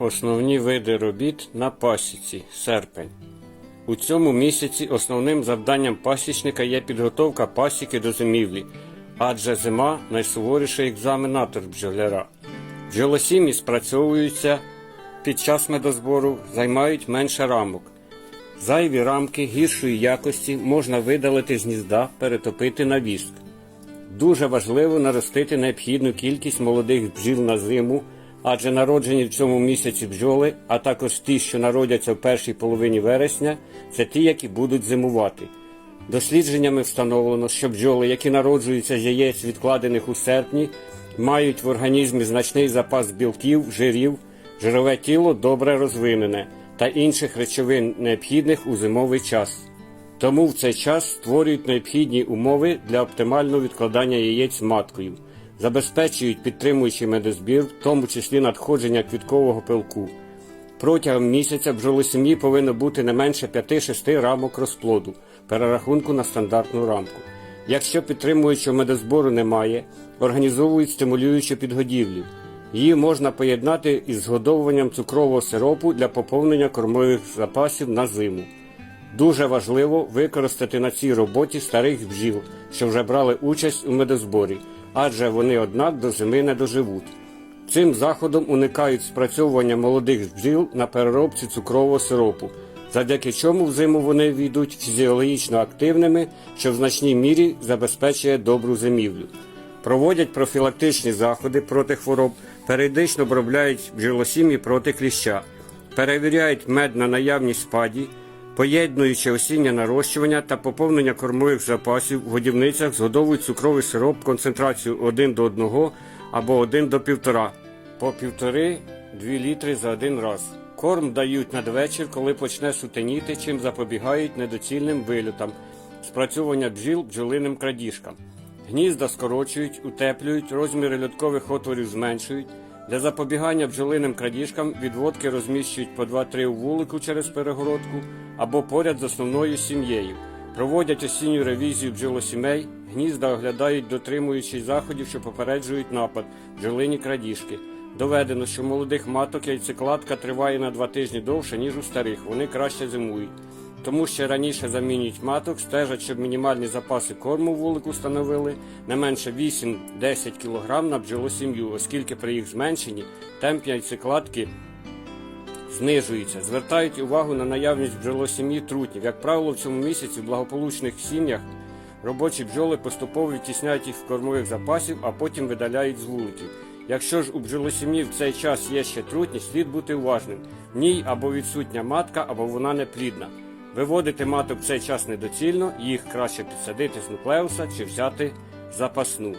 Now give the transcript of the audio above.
Основні види робіт на пасіці серпень. У цьому місяці основним завданням пасічника є підготовка пасіки до зимівлі, адже зима найсуворіший екзаменатор бджоляра. Бджолосім'ї спрацьовуються під час медозбору, займають менше рамок. Зайві рамки гіршої якості можна видалити з гнізда, перетопити на віск. Дуже важливо наростити необхідну кількість молодих бджіл на зиму, адже народжені в цьому місяці бджоли, а також ті, що народяться в першій половині вересня, це ті, які будуть зимувати. Дослідженнями встановлено, що бджоли, які народжуються з яєць, відкладених у серпні, мають в організмі значний запас білків, жирів, жирове тіло добре розвинене та інших речовин, необхідних у зимовий час. Тому в цей час створюють необхідні умови для оптимального відкладання яєць маткою, забезпечують підтримуючий медозбір, в тому числі надходження квіткового пилку. Протягом місяця бджолосім'ї повинно бути не менше 5-6 рамок розплоду, перерахунку на стандартну рамку. Якщо підтримуючого медозбору немає, організовують стимулюючу підгодівлю. Її можна поєднати із згодовуванням цукрового сиропу для поповнення кормових запасів на зиму. Дуже важливо використати на цій роботі старих бджіл, що вже брали участь у медозборі, адже вони однак до зими не доживуть. Цим заходом уникають спрацьовування молодих бджіл на переробці цукрового сиропу, завдяки чому взиму вони війдуть фізіологічно активними, що в значній мірі забезпечує добру зимівлю. Проводять профілактичні заходи проти хвороб, періодично обробляють бджолосім'ї проти кліща, перевіряють мед на наявність спаді, поєднуючи осіннє нарощування та поповнення кормових запасів в годівницях, згодовують цукровий сироп концентрацію 1 до 1 або 1 до 1,5, по 1,5-2 літри за один раз. Корм дають надвечір, коли почне сутеніти, чим запобігають недоцільним вильотам, спрацьовування бджіл бджолиним крадіжкам. Гнізда скорочують, утеплюють, розміри льоткових отворів зменшують. Для запобігання бджолиним крадіжкам відводки розміщують по 2-3 у вулику через перегородку або поряд з основною сім'єю. Проводять осінню ревізію бджолосімей, гнізда оглядають, дотримуючись заходів, що попереджують напад бджолині крадіжки. Доведено, що молодих маток яйцекладка триває на 2 тижні довше, ніж у старих. Вони краще зимують. Тому ще раніше замінюють маток, стежать, щоб мінімальні запаси корму вулику становили не менше 8-10 кг на бджолосім'ю, оскільки при їх зменшенні темп яйцекладки знижується. Звертають увагу на наявність бджолосім'ї трутнів. Як правило, в цьому місяці в благополучних сім'ях робочі бджоли поступово відтісняють їх в кормових запасів, а потім видаляють з вуликів. Якщо ж у бджолосім'ї в цей час є ще трутні, слід бути уважним. В ній або відсутня матка, або вона не плідна. Виводити маток в цей час недоцільно, їх краще підсадити з нуклеуса чи взяти запасну.